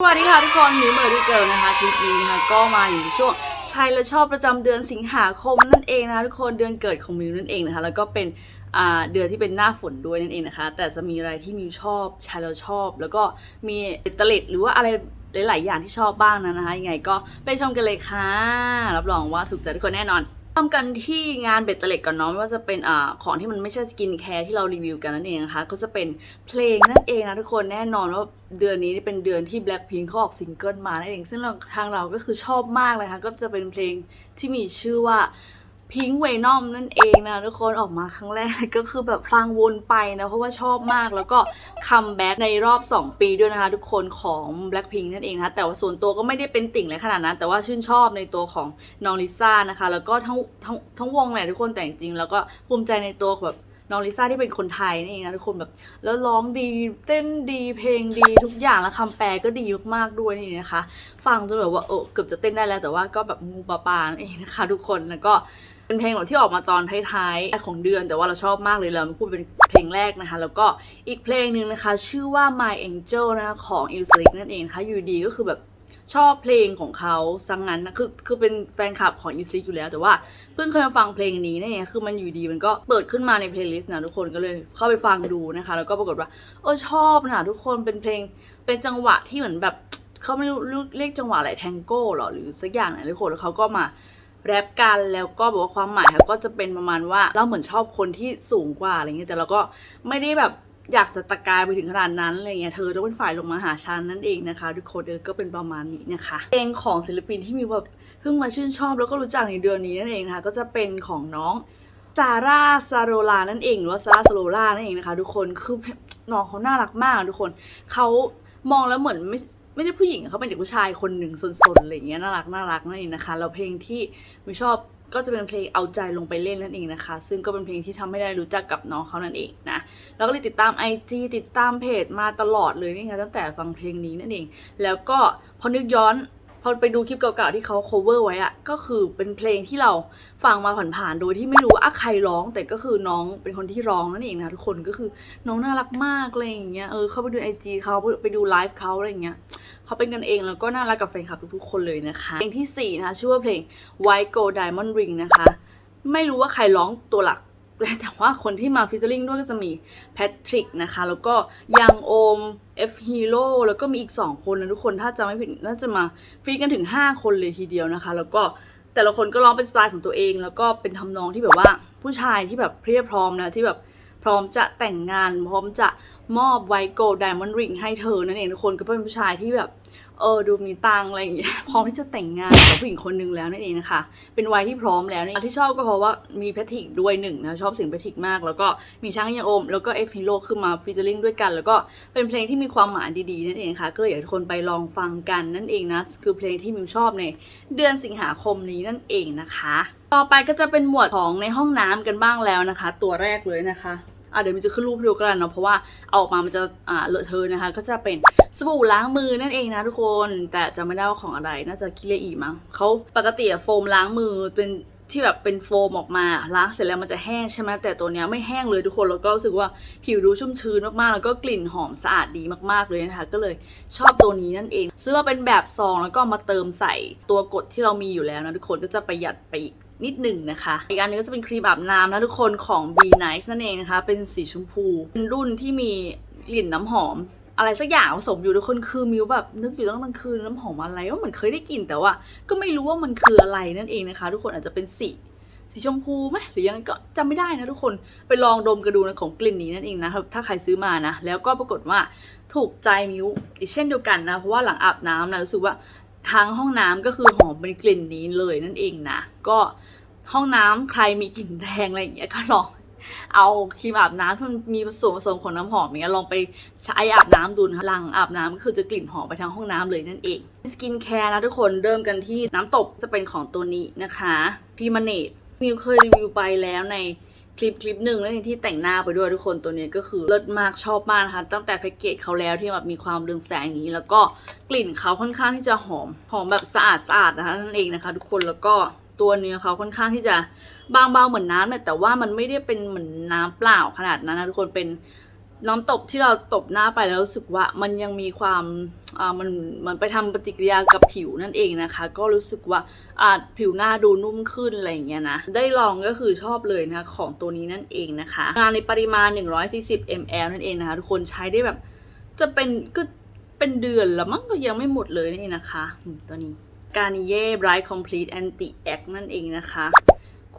สวัสดีค่ะทุกคนมิวเมอร์ดี้เกิลนะคะคลิปนี้นะคะก็มาอยู่ในช่วงชายและชอบประจำเดือนสิงหาคมนั่นเองนะคะทุกคนเดือนเกิดของมิวนั่นเองนะคะแล้วก็เป็นเดือนที่เป็นหน้าฝนด้วยนั่นเองนะคะ แต่จะมีอะไรที่มิวชอบชายแล้วชอบ แล้วก็มีตลิดหรือว่าอะไรหลาย ๆ อย่างที่ชอบบ้างนะนะคะยังไงก็ไปชมกันเลยค่ะรับรองว่าถูกใจทุกคนแน่นอน ริ่มกันที่งานเบ็ดเตล็ดก่อนเนาะไม่ว่าจะเป็นอ่าของที่มันไม่ใช่สกินแคร์ที่เรารีวิวกันนั่นเองนะคะก็จะเป็นเพลงนั่นเองนะทุกคนแน่นอนว่าเดือนนี้เป็นเดือนที่ Blackpink เขาออกซิงเกิลมานั่นเอง ซึ่งทางเราก็คือชอบมากเลยค่ะก็จะเป็นเพลงที่มีชื่อว่า Pink Venom นั่นเองนะทุกคนออกมาครั้งแรกก็คือแบบฟังวนไปนะ เพราะว่าชอบมากแล้วก็คัมแบ็กในรอบ 2 ปีด้วยนะคะ ทุกคนของ Blackpink นั่นเองนะคะแต่ว่าส่วนตัวก็ไม่ได้เป็นติ่งเลยขนาดนั้น แต่ว่าชื่นชอบในตัวของน้องลิซ่านะคะ แล้วก็ทั้งทั้งทั้งวงแหละทุกคนแต่จริงแล้วก็ภูมิใจในตัวแบบน้องลิซ่าที่เป็นคนไทยนี่เองนะทุกคนแบบแล้วร้องดีเต้นดีเพลงดีทุกอย่างแล้วคำแปลก็ดีมากๆด้วยนี่นะคะ ฟังจนแบบว่าเออเกือบจะเต้นได้แล้วแต่ว่าก็แบบงูปลาปานั่นเองนะคะ ทุกคนแล้วก็ เป็นเพลงแบบที่ออกมาตอนท้ายๆของเดือน แต่ว่าเราชอบมากเลยเราพูดเป็นเพลงแรกนะคะ แล้วก็อีกเพลงหนึ่งนะคะ ชื่อว่า My Angel นะคะของ i l s l i k นั่นเองนะคะอยู่ดีก็คือแบบชอบเพลงของเขาซังงั้นนะคือคือเป็นแฟนคลับของ i l s l i k อยู่แล้ว แต่ว่าเพิ่งเคยมาฟังเพลงนี้นี่นเองคือมันอยู่ดีมันก็เปิดขึ้นมาในเพลย์ลิสต์นะทุกคนก็เลยเข้าไปฟังดูนะคะ แล้วก็ปรากฏว่าเออชอบนะทุกคนเป็นเพลงเป็นจังหวะที่เหมือนแบบเขาไม่รู้เรียกจังหวะอะไรแทงโก้หรอหรือสักอย่างไหนทุกคนแล้วเขาก็มา แรปกันแล้วก็บอกว่าความหมายเขาก็จะเป็นประมาณว่าเราเหมือนชอบคนที่สูงกว่าอะไรเงี้ยแต่เราก็ไม่ได้แบบอยากจะตะกายไปถึงขนาดนั้นอะไรเงี้ยเธอต้องเป็นฝ่ายลงมาหาฉันนั่นเองนะคะ ทุกคนเออก็เป็นประมาณนี้นะคะเพลงของศิลปินที่มีแบบเพิ่งมาชื่นชอบแล้วก็รู้จักในเดือนนี้นั่นเองนะคะก็จะเป็นของน้องซาร่าซาโรลานั่นเองหรือว่าซาร่าซาโรลานั่นเองนะคะ ทุกคนคือน้องเขาน่ารักมากทุกคนเขามองแล้วเหมือนไม่ ไม่ได้ผู้หญิงเขาเป็นเด็กผู้ชายคนหนึ่งสนๆอะไรอย่างเงี้ยน่ารักน่ารักนั่นเองนะคะแล้วเพลงที่มิวชอบก็จะเป็นเพลงเอาใจลงไปเล่นนั่นเองนะคะ ซึ่งก็เป็นเพลงที่ทำให้ได้รู้จักกับน้องเขานั่นเองนะแล้วก็เลยติดตาม IG ติดตามเพจมาตลอดเลยนี่ค่ะตั้งแต่ฟังเพลงนี้นั่นเอง แล้วก็พอนึกย้อน พอไปดูคลิปเก่าๆที่เขา cover ไว้อะก็คือเป็นเพลงที่เราฟังมาผ่านๆโดยที่ไม่รู้ว่าใครร้อง แต่ก็คือน้องเป็นคนที่ร้องนั่นเองนะทุกคนก็คือน้องน่ารักมากอะไรอย่างเงี้ยเออเข้าไปดูไอจีเขาไปดูไลฟ์เขาอะไรอย่างเงี้ยเขาเป็นกันเองแล้วก็น่ารักกับแฟนคลับทุกๆคนเลยนะคะเพลงที่สี่นะคะชื่อว่าเพลง White Gold Diamond Ring นะคะ ไม่รู้ว่าใครร้องตัวหลัก แต่ว่าคนที่มาฟิชเชอร์ลิงด้วยก็จะมีแพทริกนะคะ แล้วก็ยังโอม F Hero แล้วก็มีอีก 2 คนนะทุกคนถ้าจำไม่ผิดน่าจะมาฟีกันถึง 5 คนเลยทีเดียวนะคะ แล้วก็แต่ละคนก็ร้องเป็นสไตล์ของตัวเอง แล้วก็เป็นทำนองที่แบบว่าผู้ชายที่แบบเพรียบพร้อมนะที่แบบพร้อมจะแต่งงานพร้อมจะมอบไวโกลไดมอนด์ริงให้เธอนั่นเองทุกคนก็เป็นผู้ชายที่แบบ เออดูมีตังอะไรอย่างเงี้ยพร้อมที่จะแต่งงานกับผู้หญิงคนหนึ่งแล้วนั่นเองนะคะ เป็นวัยที่พร้อมแล้วนี่ที่ชอบก็เพราะว่ามีแพทริกด้วยหนึ่งนะชอบเสียงแพทริกมาก แล้วก็มีทั้งยังโอม แล้วก็เอฟฮิโร่ขึ้นมาฟีเจอริงด้วยกัน แล้วก็เป็นเพลงที่มีความหมายดีๆนั่นเองค่ะก็เลยอยากให้ทุกคนไปลองฟังกันนั่นเองนะคือเพลงที่มิวชอบในเดือนสิงหาคมนี้นั่นเองนะคะ ต่อไปก็จะเป็นหมวดของในห้องน้ำกันบ้างแล้วนะคะ ตัวแรกเลยนะคะ เดี๋ยวมันจะขึ้นรูปให้ดูกันเนาะเพราะว่าเอาออกมามันจะอ่าเลอะเทอะนะคะ ก็จะเป็นสบู่ล้างมือนั่นเองนะทุกคน แต่จำไม่ได้ว่าของอะไรน่าจะคิเลอีมั้งเขาปกติอะโฟมล้างมือเป็นที่แบบเป็นโฟมออกมาล้างเสร็จแล้วมันจะแห้งใช่ไหมแต่ตัวเนี้ยไม่แห้งเลยทุกคนแล้วก็รู้สึกว่าผิวดูชุ่มชื้นมากๆแล้วก็กลิ่นหอมสะอาดดีมากๆเลยนะคะ ก็เลยชอบตัวนี้นั่นเอง ซื้อมาเป็นแบบซองแล้วก็มาเติมใส่ตัวกดที่เรามีอยู่แล้วนะทุกคนก็จะประหยัดไปอีก นิดหนึ่งนะคะ อีกอันนึงก็จะเป็นครีมอาบน้ำนะทุกคนของ B Nice นั่นเองนะคะ เป็นสีชมพู เป็นรุ่นที่มีกลิ่นน้ำหอม อะไรสักอย่างผสมอยู่ทุกคนคือมิวแบบนึกอยู่ตั้งมันคือน้ำหอมอะไรว่าเหมือนเคยได้กลิ่นแต่ว่า ก็ไม่รู้ว่ามันคืออะไรนั่นเองนะคะ ทุกคนอาจจะเป็นสีสีชมพูไหมหรือยังไงก็จำไม่ได้นะทุกคนไปลองดมกันดูนะของกลิ่นนี้นั่นเองนะครับถ้าใครซื้อมานะ แล้วก็ปรากฏว่าถูกใจมิวอีกเช่นเดียวกันนะ เพราะว่าหลังอาบน้ำนะรู้สึกว่า ทางห้องน้ำก็คือหอมเป็นกลิ่นนี้เลยนั่นเองนะ ก็ห้องน้ำใครมีกลิ่นแดงอะไรอย่างเงี้ยก็ลองเอาครีมอาบน้ำที่มันมีส่วนผสมของน้ำหอมอย่างเงี้ยลองไปใช้อาบน้ำดูนะคะหลังอาบน้ำก็คือจะกลิ่นหอมไปทั้งห้องน้ำเลยนั่นเองสกินแคร์นะทุกคนเริ่มกันที่น้ำตบจะเป็นของตัวนี้นะคะพีมาเนตมิวเคยรีวิวไปแล้วใน คลิปคลิปหนึ่งแล้วที่แต่งหน้าไปด้วยทุกคนตัวนี้ก็คือเลิศมากชอบมากนะคะตั้งแต่แพ็กเกจเขาแล้วที่แบบมีความเรืองแสงอย่างนี้ แล้วก็กลิ่นเขาค่อนข้างที่จะหอมหอมแบบสะอาดสะอาดนะคะนั่นเองนะคะ ทุกคนแล้วก็ตัวเนื้อเขาค่อนข้างที่จะบางเบาเหมือนน้ำเนี่ยแต่ว่ามันไม่ได้เป็นเหมือนน้ำเปล่าขนาดนั้นนะทุกคนเป็น น้ำตบที่เราตบหน้าไปแล้วรู้สึกว่ามันยังมีความอ่ามันมันไปทำปฏิกิริยากับผิวนั่นเองนะคะ ก็รู้สึกว่าอ่าผิวหน้าดูนุ่มขึ้นอะไรอย่างเงี้ยนะได้ลองก็คือชอบเลยนะคะของตัวนี้นั่นเองนะคะงานในปริมาณ 140 ml นั่นเองนะคะทุกคนใช้ได้แบบ จะเป็นก็เป็นเดือนล้วมั้งก็ยังไม่หมดเลยนี่นะคะตัวนี้การิเย่ Bright Complete Anti Act นั่นเองนะคะ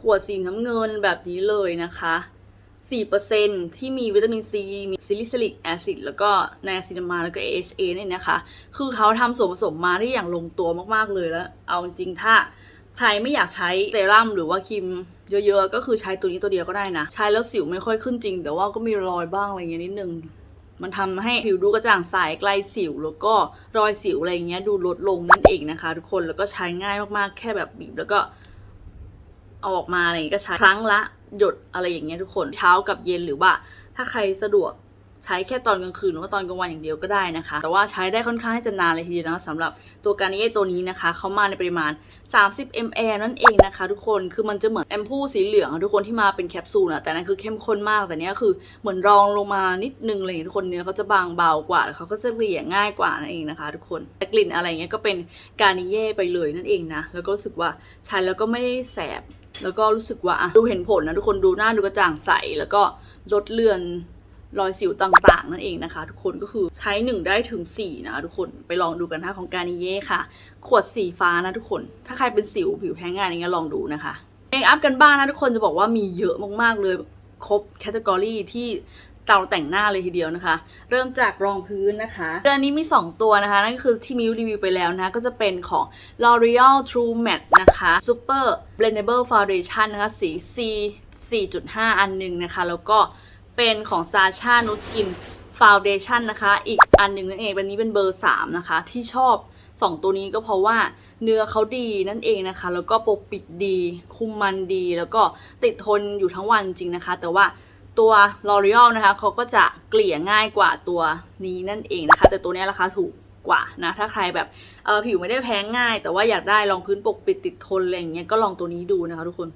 ขวดสีน้ำเงินแบบนี้เลยนะคะ 4%ที่มีวิตามินซี มีซิลิซิลิกแอซิด แล้วก็ไนอาซินามาแล้วก็ AHA เนี่ยนะคะ คือเขาทำส่วนผสมมาได้อย่างลงตัวมากๆเลยแล้ว เอาจริงถ้าใครไม่อยากใช้เซรั่มหรือว่าครีมเยอะๆ ก็คือใช้ตัวนี้ตัวเดียวก็ได้นะ ใช้แล้วสิวไม่ค่อยขึ้นจริง แต่ว่าก็มีรอยบ้างอะไรเงี้ยนิดนึง มันทำให้ผิวดูกระจ่างใสไกลสิว แล้วก็รอยสิวอะไรเงี้ยดูลดลงนั่นเองนะคะ ทุกคน แล้วก็ใช้ง่ายมากๆ แค่แบบบีบแล้วก็เอาออกมาอะไรอย่างงี้ก็ใช้ครั้งละ หยดอะไรอย่างเงี้ยทุกคนเช้ากับเย็นหรือว่าถ้าใครสะดวกใช้แค่ตอนกลางคืนหรือว่าตอนกลางวันอย่างเดียวก็ได้นะคะ แต่ว่าใช้ได้ค่อนข้างจะนานเลยทีเดียวนะสำหรับตัวการนิเย่ตัวนี้นะคะ เขามาในปริมาณ 30 ml นั่นเองนะคะ ทุกคน คือมันจะเหมือนแอมพูสีเหลืองทุกคนที่มาเป็นแคปซูลนะแต่นั่นคือเข้มข้นมาก แต่นี้คือเหมือนรองลงมานิดนึงเงี้ยทุกคน เนื้อเขาจะบางเบากว่าแล้วเขาก็จะเกลี่ยง่ายกว่านั่นเองนะคะ ทุกคน แต่กลิ่นอะไรเงี้ยก็เป็นการนิเย่ไปเลยนั่นเองนะ แล้วก็รู้สึกว่าใช้แล้วก็ไม่ได้แสบ แล้วก็รู้สึกว่าดูเห็นผลนะทุกคนดูหน้าดูกระจ่างใส แล้วก็ลดเลือนรอยสิวต่างๆ นั่นเองนะคะ ทุกคนก็คือใช้ 1 ได้ถึง 4 นะคะทุกคนไปลองดูกันนะของการนิเย่ค่ะ ขวดสีฟ้านะทุกคน ถ้าใครเป็นสิวผิวแพ้ง่ายอย่างเงี้ยลองดูนะคะเมคอัพกันบ้างนะทุกคนจะบอกว่ามีเยอะมากๆเลยครบแคตตากรีที่ เตาแต่งหน้าเลยทีเดียวนะคะ เริ่มจากรองพื้นนะคะเดือนนี้มี 2 ตัวนะคะ นั่นก็คือที่มิวรีวิวไปแล้วนะ ก็จะเป็นของ L'Oreal True Matte นะคะ Super Blendable Foundation นะคะสี C 4.5 อันหนึ่งนะคะ แล้วก็เป็นของ Sacha No Skin Foundation นะคะ อีกอันหนึ่งนั่นเองวันนี้เป็นเบอร์ 3 นะคะ ที่ชอบ 2 ตัวนี้ก็เพราะว่าเนื้อเขาดีนั่นเองนะคะ แล้วก็ปกปิดดี คุมมันดี แล้วก็ติดทนอยู่ทั้งวันจริงนะคะ แต่ว่า ตัว L'Oreal นะคะเขาก็จะเกลี่ยง่ายกว่าตัวนี้นั่นเองนะคะ แต่ตัวนี้ราคาถูกกว่านะ ถ้าใครแบบเออผิวไม่ได้แพ้ง่าย แต่ว่าอยากได้รองพื้นปกปิดติดทนอะไรอย่างเงี้ยก็ลองตัวนี้ดูนะคะ ทุกคน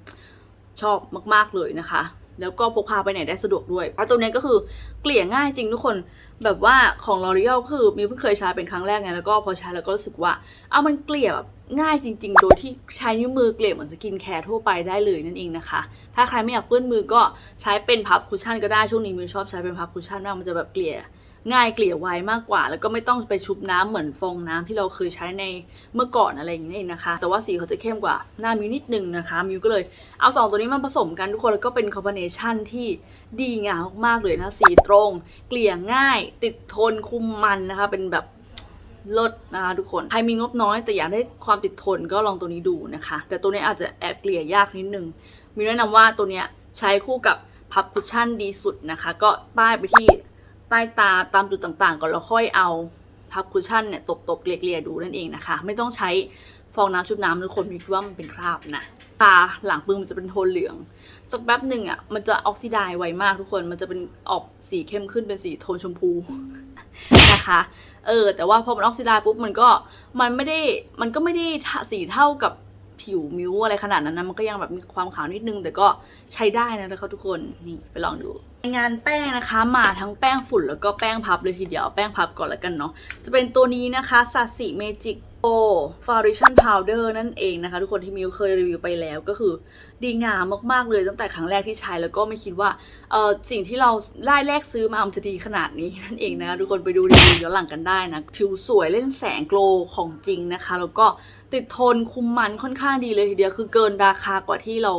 ชอบมาก ๆเลยนะคะ แล้วก็พกพาไปไหนได้สะดวกด้วยเพราะตัวนี้ก็คือเกลี่ยง่ายจริงทุกคน แบบว่าของลอรี a l คือมิวเพิ่งเคยใช้เป็นครั้งแรกไงแล้วก็พอใช้แล้วก็รู้สึกว่า เอามันเกลี่ยแบบง่ายจริง ๆ โดยที่ใช้นิ้วมือเกลี่ยเหมือนสกินแคร์ทั่วไปได้เลยนั่นเองนะคะ ถ้าใครไม่อยากเปื้อนมือก็ใช้เป็นพับคุชชั่นก็ได้ช่วงนี้มิวชอบใช้เป็นพับคุชชั่นมากมันจะแบบเกลี่ย ง่ายเกลี่ยไวมากกว่า แล้วก็ไม่ต้องไปชุบน้ำเหมือนฟองน้ำที่เราเคยใช้ในเมื่อก่อนอะไรอย่างนี้นะคะ แต่ว่าสีเขาจะเข้มกว่าหน้ามิวนิดนึงนะคะมิวก็เลยเอาสองตัวนี้มาผสมกันทุกคนแล้วก็เป็นคอมบิเนชันที่ดีงามมากๆเลยนะสีตรง เกลี่ยง่าย ติดทนคุมมันนะคะเป็นแบบเลิศนะคะทุกคน ใครมีงบน้อยแต่อยากได้ความติดทนก็ลองตัวนี้ดูนะคะ แต่ตัวนี้อาจจะแอบเกลี่ยยากนิดนึง มีแนะนำว่าตัวนี้ใช้คู่กับพับคุชชั่นดีสุดนะคะ ก็ป้ายไปที่ ต้ตาตามจุดต่างๆก่อนแล้วค่อยเอาพับคุชชั่นเนี่ยตบๆเกลี่ยๆดูนั่นเองนะคะ ไม่ต้องใช้ฟองน้ำชุบน้ำทุกคนมีคิดว่ามันเป็นคราบนะตาหลังปึ้งมันจะเป็นโทนเหลืองสักแป๊บหนึ่งอะมันจะออกซิไดซ์ไวมากทุกคนมันจะเป็นออกสีเข้มขึ้นเป็นสีโทนชมพูนะคะเออแต่ว่าพอมันออกซิไดซ์ปุ๊บมันก็มันไม่ได้มันก็ไม่ได้สีเท่ากับผิวมิวอะไรขนาดนั้นนะมันก็ยังแบบมีความขาวนิดนึง แต่ก็ใช้ได้นะนะคะทุกคนนี่ไปลองดู งานแป้งนะคะมาทั้งแป้งฝุ่นแล้วก็แป้งพับเลยทีเดียวแป้งพับก่อนแล้วกันเนาะจะเป็นตัวนี้นะคะซาสิเมจิกโอฟาวเดชั่นพาวเดอร์นั่นเองนะคะ ทุกคนที่มิวเคยรีวิวไปแล้วก็คือดีงามมาก ๆ เลยตั้งแต่ครั้งแรกที่ใช้แล้วก็ไม่คิดว่าเออสิ่งที่เราได้แรกซื้อมามันจะดีขนาดนี้นั่นเองนะคะ ทุกคนไปดูรีวิวย้อนหลังกันได้นะ ผิวสวยเล่นแสงโกลของจริงนะคะ แล้วก็ติดทนคุมมันค่อนข้างดีเลยทีเดียวคือเกินราคากว่าที่เรา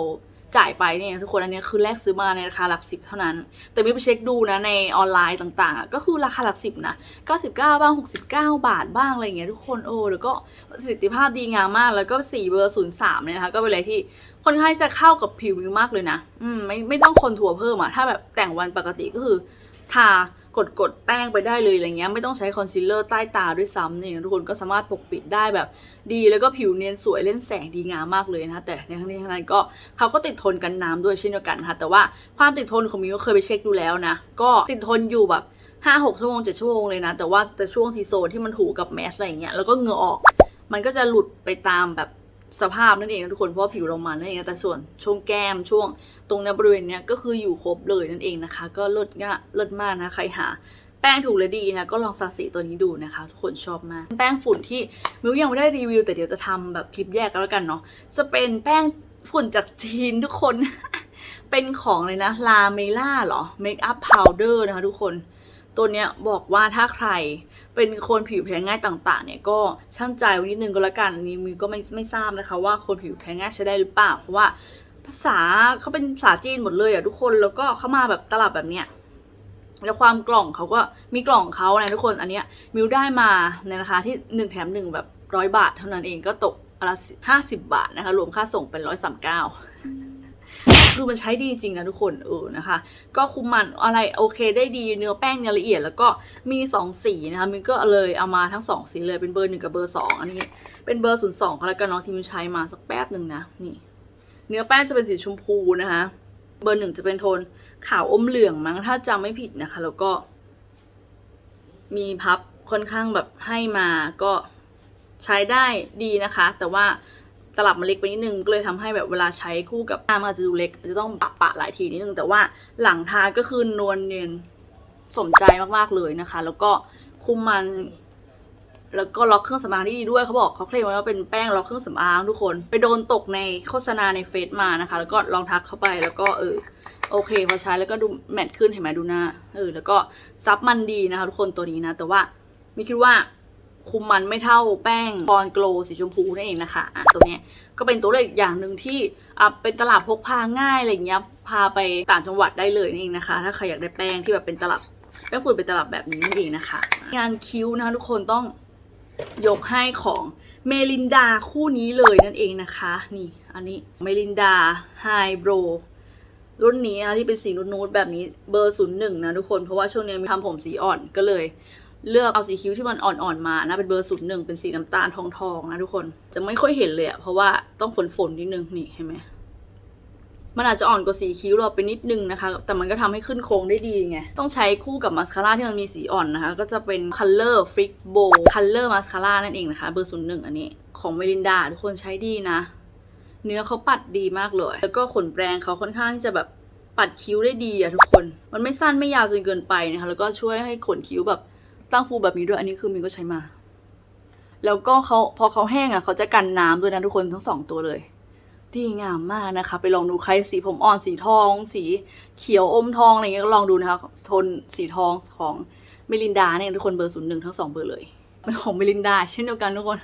จ่ายไปเนี่ยทุกคนอันนี้คือแลกซื้อมาในราคาหลักสิบเท่านั้น แต่มิวไปเช็คดูนะในออนไลน์ต่างๆ ก็คือราคาหลักสิบนะ99 บ้าง 69 บาทบ้างอะไรอย่างเงี้ยทุกคนโอ้แล้วก็ประสิทธิภาพดีงามมาก แล้วก็สีเบอร์ 03เนี่ยนะคะก็เป็นอะไรที่ค่อนข้างจะเข้ากับผิวมิวมากเลยนะ อืมไม่ไม่ต้องคนทัวเพิ่มอะถ้าแบบแต่งวันปกติก็คือทา กดกดแป้งไปได้เลยอะไรเงี้ยไม่ต้องใช้คอนซีลเลอร์ใต้ตาด้วยซ้ำเนี่ยทุกคนก็สามารถปกปิดได้แบบดีแล้วก็ผิวเนียนสวยเล่นแสงดีงามมากเลยนะคะแต่ในทั้งนี้ทั้งนั้นก็เขาก็ติดทนกันน้ำด้วยเช่นเดียวกันค่ะแต่ว่าความติดทนของมิวก็เคยไปเช็คดูแล้วนะ ก็ติดทนอยู่แบบห้าหกชั่วโมงเจ็ดชั่วโมงเลยนะ แต่ว่าแต่ช่วงทีโซนที่มันถูกับแมสอะไรเงี้ยแล้วก็เหงื่อออก มันก็จะหลุดไปตามแบบ สภาพนั่นเองทุกคนเพราะว่าผิวเรามันนั่นเองแต่ส่วนช่วงแก้มช่วงตรงในบริเวณเนี้ยก็คืออยู่ครบเลยนั่นเองนะคะ ก็เลิศง่ะเลิศมากนะใครหาแป้งถูกและดีนะก็ลองสักสีตัวนี้ดูนะคะ ทุกคนชอบมาก แป้งฝุ่นที่มิวยังไม่ได้รีวิว แต่เดี๋ยวจะทำแบบคลิปแยกกันแล้วกันเนาะจะเป็นแป้งฝุ่นจากจีนทุกคน เป็นของเลยนะลาเมล่าเหรอเมคอัพพาวเดอร์นะคะทุกคนตัวเนี้ยบอกว่าถ้าใคร เป็นคนผิวแพ้ง่ายต่างๆ เนี่ยก็ช่างใจไว้นิดนึงก็แล้วกันอันนี้มิวก็ไม่ไม่ทราบนะคะ ว่าคนผิวแพ้ง่ายใช้ได้หรือเปล่า เพราะว่าภาษาเขาเป็นภาษาจีนหมดเลยอะทุกคนแล้วก็เข้ามาแบบตลับแบบเนี้ยแล้วความกล่องเขาก็มีกล่องเขานะทุกคนอันเนี้ยมิวได้มาในราคาที่หนึ่งแถมหนึ่งแบบร้อยบาทเท่านั้นเองก็ตกอนละห้าสิบบาทนะคะ รวมค่าส่งเป็นร้อยสามเก้า คือมันใช้ดีจริงนะทุกคนเออนะคะ ก็คุมมันอะไรโอเคได้ดีเนื้อแป้งเนี่ยละเอียดแล้วก็มีสองสีนะคะมิวก็เลยเอามาทั้งสองสีเลยเป็นเบอร์หนึ่งกับเบอร์สองอันนี้ เป็นเบอร์ศูนย์สองก็แล้วกันเนาะที่มิวใช้มาสักแป๊บหนึ่งนะนี่ เนื้อแป้งจะเป็นสีชมพูนะคะ เบอร์หนึ่งจะเป็นโทนขาวอมเหลืองมั้งถ้าจำไม่ผิดนะคะ แล้วก็ มีพับค่อนข้างแบบให้มาก็ใช้ได้ดีนะคะ แต่ว่า ตลับมันเล็กไปนิดนึงก็เลยทำให้แบบเวลาใช้คู่กับหน้ามันอาจจะดูเล็กอาจจะต้องปะปะหลายทีนิดนึงแต่ว่าหลังทาก็คือนวลเนียนสมใจมากๆเลยนะคะ แล้วก็คุมมันแล้วก็ล็อกเครื่องสำอางได้ดีด้วยเขาบอกเขาเคลมไว้ว่าเป็นแป้งล็อกเครื่องสำอางทุกคน ไปโดนตกในโฆษณาในเฟซมานะคะ แล้วก็ลองทักเข้าไปแล้วก็เออโอเคพอใช้แล้วก็ดูแมทขึ้นเห็นไหมดูหน้าเออแล้วก็ซับมันดีนะคะทุกคนตัวนี้นะ แต่ว่ามีคิดว่า คุมมันไม่เท่าแป้งพรโกลสีชมพูนั่นเองนะคะอะตัวเนี้ยก็เป็นตัวเลือกอีกอย่างหนึ่งที่อะเป็นตลับพกพาง่ายอะไรอย่างเงี้ยพาไปต่างจังหวัดได้เลยนั่นเองนะคะ ถ้าใครอยากได้แป้งที่แบบเป็นตลับแป้งฝุ่นเป็นตลับแบบนี้นั่นเองนะคะ งานคิ้วนะคะทุกคนต้องยกให้ของเมลินดาคู่นี้เลยนั่นเองนะคะ นี่อันนี้เมลินดาไฮโบรรุ่นนี้นะคะที่เป็นสีนูดๆแบบนี้เบอร์ศูนย์หนึ่งนะทุกคนเพราะว่าช่วงนี้มีทำผมสีอ่อนก็เลย เลือกเอาสีคิ้วที่มันอ่อนๆมานะเป็นเบอร์ศูนย์หนึ่งเป็นสีน้ำตาลทองๆนะทุกคนจะไม่ค่อยเห็นเลยอะเพราะว่าต้องฝนๆนิดนึงนี่เห็นไหมมันอาจจะอ่อนกว่าสีคิ้วเราไปนิดนึงนะคะ แต่มันก็ทำให้ขึ้นโครงได้ดีไง ต้องใช้คู่กับมาสคาร่าที่มันมีสีอ่อนนะคะ ก็จะเป็น Color Freak Bow Color Mascara นั่นเองนะคะ เบอร์ศูนย์หนึ่งอันนี้ ของเมลินดาทุกคนใช้ดีนะ เนื้อเขาปัดดีมากเลย แล้วก็ขนแปรงเขาค่อนข้างที่จะแบบปัดคิ้วได้ดีอะทุกคน มันไม่สั้นไม่ยาวจนเกินไปนะคะ แล้วก็ช่วยให้ขนคิ้วแบบ ตั้งฟูแบบนี้ด้วย อันนี้คือมินก็ใช้มา แล้วก็เขาพอเขาแห้งอะเขาจะกันน้ำด้วยนะทุกคนทั้งสองตัวเลย ดีงามมากนะคะ ไปลองดูใครสีผมอ่อนสีทอง สีเขียวอมทองอะไรเงี้ยก็ลองดูนะคะโทนสีทองของเมลินดาเนี่ยทุกคนเบอร์ศูนย์หนึ่งทั้งสองเบอร์เลยเป็นของเมลินดาเช่นเดียวกันทุกคน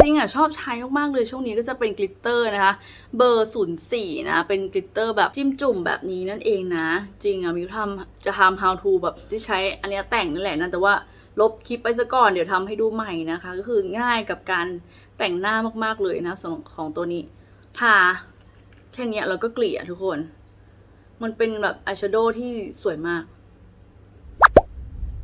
จริงอะชอบใช้มากๆเลยช่วงนี้ก็จะเป็นกลิตเตอร์นะคะ เบอร์ศูนย์สี่นะเป็นกลิตเตอร์แบบจิ้มจุ่มแบบนี้นั่นเองนะ จริงอะมิวทำจะทำ how to แบบที่ใช้อันนี้แต่งนั่นแหละนะแต่ว่าลบคลิปไปซะก่อนเดี๋ยวทำให้ดูใหม่นะคะ ก็คือง่ายกับการแต่งหน้ามากๆเลยนะส่วนของตัวนี้ทาแค่นี้เราก็เกลี่ยทุกคน มันเป็นแบบอายแชโดว์ที่สวยมาก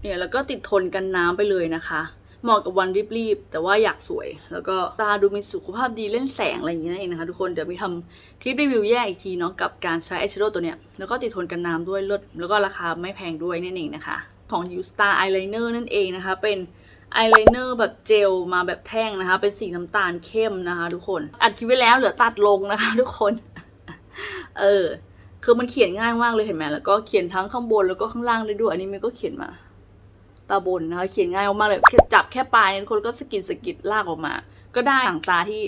เนี่ยแล้วก็ติดทนกันน้ำไปเลยนะคะ เหมาะกับวันรีบๆแต่ว่าอยากสวย แล้วก็ตาดูมีสุขภาพดีเล่นแสงอะไรอย่างนี้นั่นเองนะคะทุกคนเดี๋ยวมีทำคลิปรีวิวแยกอีกทีเนาะกับการใช้อายแชโดว์ตัวเนี้ยแล้วก็ติดทนกันน้ำด้วยเลิศแล้วก็ราคาไม่แพงด้วยนั่นเองนะคะ ของ U Star Eyeliner นั่นเองนะคะ เป็นอายไลเนอร์แบบเจลมาแบบแท่งนะคะ เป็นสีน้ำตาลเข้มนะคะ ทุกคน อัดคลิปไว้แล้วเหลือตัดลงนะคะ ทุกคน เออ คือมันเขียนง่ายมากเลยเห็นไหมแล้วก็เขียนทั้งข้างบนแล้วก็ข้างล่างได้ด้วย อันนี้มันก็เขียนมา ตาบนนะคะเขียนง่ายมากเลยจับแค่ปลายนี่คนก็สกิดสกิดลากออกมา ก็ได้หางตาที่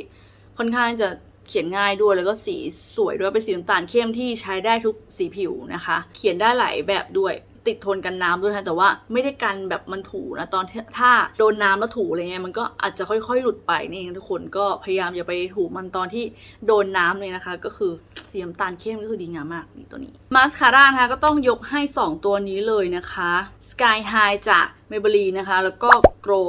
ค่อนข้างจะเขียนง่ายด้วยแล้วก็สีสวยด้วยเป็นสีน้ำตาลเข้มที่ใช้ได้ทุกสีผิวนะคะ เขียนได้หลายแบบด้วยติดทนกันน้ำด้วยนะแต่ว่าไม่ได้กันแบบมันถูนะตอนถ้าโดนน้ำแล้วถูอะไรเงี้ยมันก็อาจจะค่อยๆ หลุดไปนี่เองทุกคนก็พยายามอย่าไปถูมันตอนที่โดนน้ำเลยนะคะ ก็คือสีน้ำตาลเข้มก็คือดีงามมากนี่ตัวนี้มาสคาร่านะคะก็ต้องยกให้ 2 ตัวนี้เลยนะคะ Sky High จาก Maybelline นะคะ แล้วก็ Grow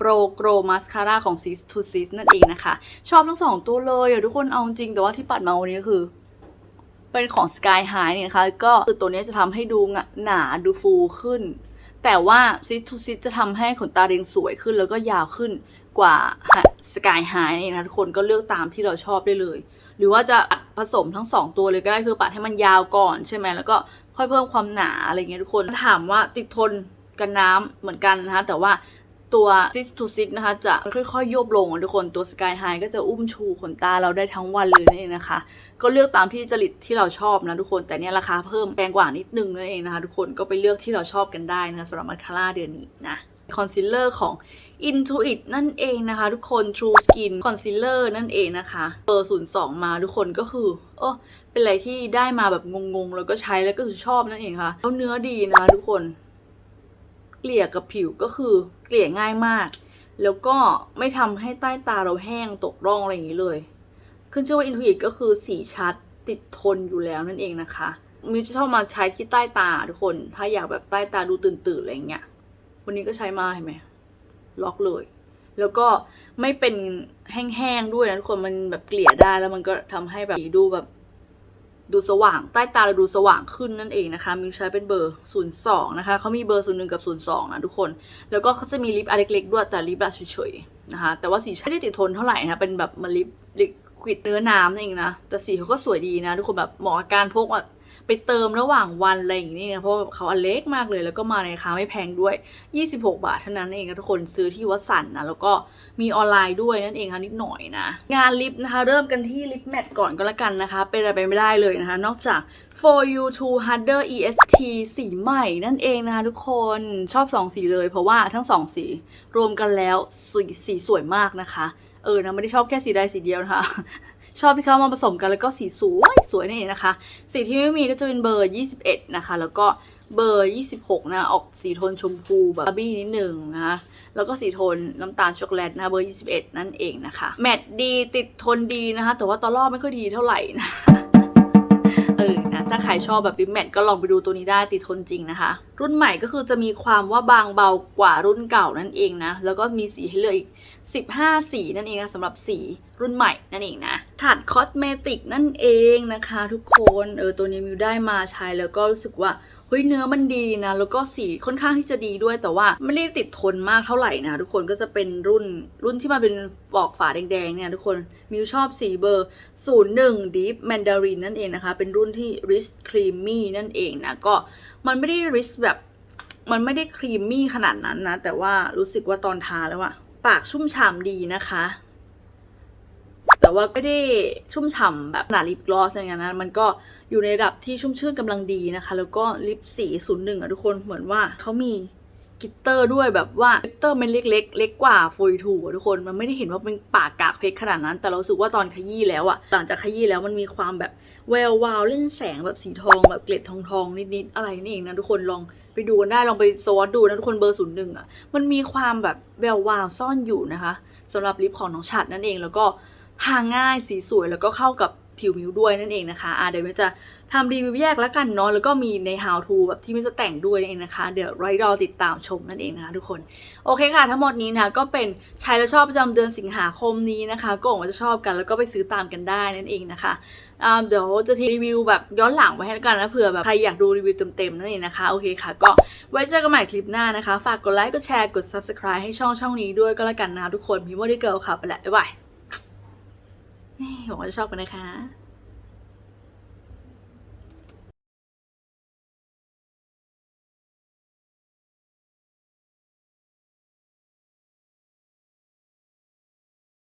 Pro Grow Mascara ของ Sis to Sis นั่นเองนะคะ ชอบทั้งสองตัวเลยอะทุกคนเอาจริง แต่ว่าที่ปัดมาวันนี้ก็คือ เป็นของ Sky High เนี่ยนะคะก็คือตัวนี้จะทำให้ดูหนาดูฟูขึ้น แต่ว่า Sis to Sis จะทำให้ขนตาเรียงสวยขึ้นแล้วก็ยาวขึ้นกว่า Sky High นี่นะทุกคนก็เลือกตามที่เราชอบได้เลย หรือว่าจะอัดผสมทั้งสองตัวเลยก็ได้คือปัดให้มันยาวก่อนใช่ไหมแล้วก็ค่อยเพิ่มความหนาอะไรเงี้ยทุกคนถามว่าติดทนกันน้ำเหมือนกันนะคะแต่ว่าตัวซิสทูซิสนะคะจะค่อยๆโยบลงอะทุกคนตัวสกายไฮก็จะอุ้มชูขนตาเราได้ทั้งวันเลยนั่นเองนะคะ ก็เลือกตามที่จริตที่เราชอบนะทุกคนแต่เนี่ยราคาเพิ่มแพงกว่านิดนึงนั่นเองนะคะ ทุกคนก็ไปเลือกที่เราชอบกันได้นะคะสำหรับมาคาร่าเดือนนี้นะ คอนซีลเลอร์ของ Intuit นั่นเองนะคะ ทุกคน True Skin Concealer นั่นเองนะคะเบอร์02 มาทุกคนก็คือเออเป็นอะไรที่ได้มาแบบงงๆ แล้วก็ใช้แล้วก็คือชอบนั่นเองค่ะแล้วเนื้อดีนะคะทุกคน เกลี่ยกับผิวก็คือเกลี่ยง่ายมาก แล้วก็ไม่ทำให้ใต้ตาเราแห้งตกร่องอะไรอย่างนี้เลย ขึ้นชื่อว่า Intuit ก็คือสีชัดติดทนอยู่แล้วนั่นเองนะคะมิวจะชอบมาใช้ที่ใต้ตาทุกคน ถ้าอยากแบบใต้ตาดูตื่นๆอะไรอย่างเงี้ย วันนี้ก็ใช้มาเห็นไหมล็อกเลย แล้วก็ไม่เป็นแห้งๆด้วยนะทุกคนมันแบบเกลี่ยได้แล้วมันก็ทำให้แบบดูแบบดูสว่างใต้ตาเราดูสว่างขึ้นนั่นเองนะคะ มิวใช้เป็นเบอร์ 02 นะคะเขามีเบอร์ 01 กับ 02 นะทุกคน แล้วก็เขาจะมีลิปอันเล็กๆด้วยแต่ลิปแบบเฉยๆนะคะ แต่ว่าสีไม่ได้ติดทนเท่าไหร่นะ เป็นแบบมันลิปลิควิดเนื้อน้ำนั่นเองนะ แต่สีเขาก็สวยดีนะ ทุกคนแบบเหมาะกับการพกอะ ไปเติมระหว่างวันอะไรอย่างนี้นะเพราะว่าเขาอันเล็กมากเลย แล้วก็มาในราคาไม่แพงด้วย 26 บาทเท่านั้นเองนะทุกคนซื้อที่วัดสันนะแล้วก็มีออนไลน์ด้วยนั่นเองค่ะนิดหน่อยนะ งานลิปนะคะ เริ่มกันที่ลิปแมทก่อนก็แล้วกันนะคะ เป็นอะไรไปไม่ได้เลยนะคะ นอกจาก for you to harder est สีใหม่นั่นเองนะคะทุกคนชอบ 2 สีเลย เพราะว่าทั้ง 2 สี รวมกันแล้วสีสีสวยมากนะคะ เออนะไม่ได้ชอบแค่สีใดสีเดียวนะคะ ชอบที่เขามาผสมกันแล้วก็สีสวยสวยนั่นเองนะคะ สีที่ไม่มีก็จะเป็นเบอร์ 21 นะคะ แล้วก็เบอร์ 26 นะ ออกสีโทนชมพูแบบบาร์บี้นิดหนึ่งนะคะแล้วก็สีโทนน้ำตาลช็อกโกแลตนะคะเบอร์ 21 นั่นเองนะคะ แมตต์ดีติดทนดีนะคะ แต่ว่าตอนรอบไม่ค่อยดีเท่าไหร่นะเออนะถ้าใครชอบแบบริมแมทก็ลองไปดูตัวนี้ได้ติดทนจริงนะคะ รุ่นใหม่ก็คือจะมีความว่าบางเบากว่ารุ่นเก่านั่นเองนะ แล้วก็มีสีให้เลือกอีก 15 สีนั่นเองนะสำหรับสีรุ่นใหม่นั่นเองนะ ถัดคอสเมติกนั่นเองนะคะทุกคนเออตัวนี้มิวได้มาใช้แล้วก็รู้สึกว่าเฮ้ยเนื้อมันดีนะ แล้วก็สีค่อนข้างที่จะดีด้วยแต่ว่าไม่ได้ติดทนมากเท่าไหร่นะ ทุกคนก็จะเป็นรุ่นรุ่นที่มาเป็นปอกฝาแดงๆเนี่ยทุกคนมิวชอบสีเบอร์ 01 Deep Mandarin นั่นเองนะคะ เป็นรุ่นที่ Rich Creamy นั่นเองนะก็มันไม่ได้ rich แบบมันไม่ได้ครีมมี่ขนาดนั้นนะ แต่ว่ารู้สึกว่าตอนทาแล้วอะปากชุ่มฉ่ำดีนะคะ แต่ว่าไม่ได้ชุ่มฉ่ำแบบขนาดลิปกลอสอะไรเงี้ยนะมันก็อยู่ในระดับที่ชุ่มชื่นกำลังดีนะคะ แล้วก็ลิปสีศูนย์หนึ่งอะทุกคนเหมือนว่าเขามีกิตเตอร์ด้วยแบบว่ากิตเตอร์มันเล็กๆเล็กกว่าโฟยทูอะทุกคนมันไม่ได้เห็นว่าเป็นปากกากเพชรขนาดนั้น แต่เราสึกว่าตอนขยี้แล้วอะหลังจากขยี้แล้วมันมีความแบบแวววาวเล่นแสงแบบสีทองแบบเกล็ดทองทองๆนิดๆอะไรนี่เองนะทุกคนลองไปดูกันได้ลองไปสวอตดูนะทุกคนเบอร์ศูนย์หนึ่งอะมันมีความแบบแวววาวซ่อนอยู่นะคะสำหรับลิปของน้องฉัดนั่นเองแล้วก็ ทาง่ายสีสวยแล้วก็เข้ากับผิวมิวด้วยนั่นเองนะคะอะเดี๋ยวมิวจะทำรีวิวแยกแล้วกันเนาะแล้วก็มีใน how to แบบที่มิวจะแต่งด้วยนั่นเองนะคะ เดี๋ยวรอรอติดตามชมนั่นเองนะคะทุกคน โอเคค่ะ ทั้งหมดนี้นะคะก็เป็นใช้แล้วชอบประจำเดือนสิงหาคมนี้นะคะ ก็หวังว่าจะชอบกันแล้วก็ไปซื้อตามกันได้นั่นเองนะคะอ่าเดี๋ยวจะทีรีวิวแบบย้อนหลังไว้ให้แล้วกันนะเผื่อแบบใครอยากดูรีวิวเต็มๆนั่นเองนะคะโอเคค่ะ ก็ไว้เจอกันใหม่คลิปหน้านะคะ ฝากกดไลค์กดแชร์กด subscribe ให้ช่องช่องนี้ด้วยก็แล้วกันนะคะทุกคนพิมพ์ว่าดีเกิลค่ะไปล้วบ๊ายบาย หวังว่าจะชอบกันนะคะ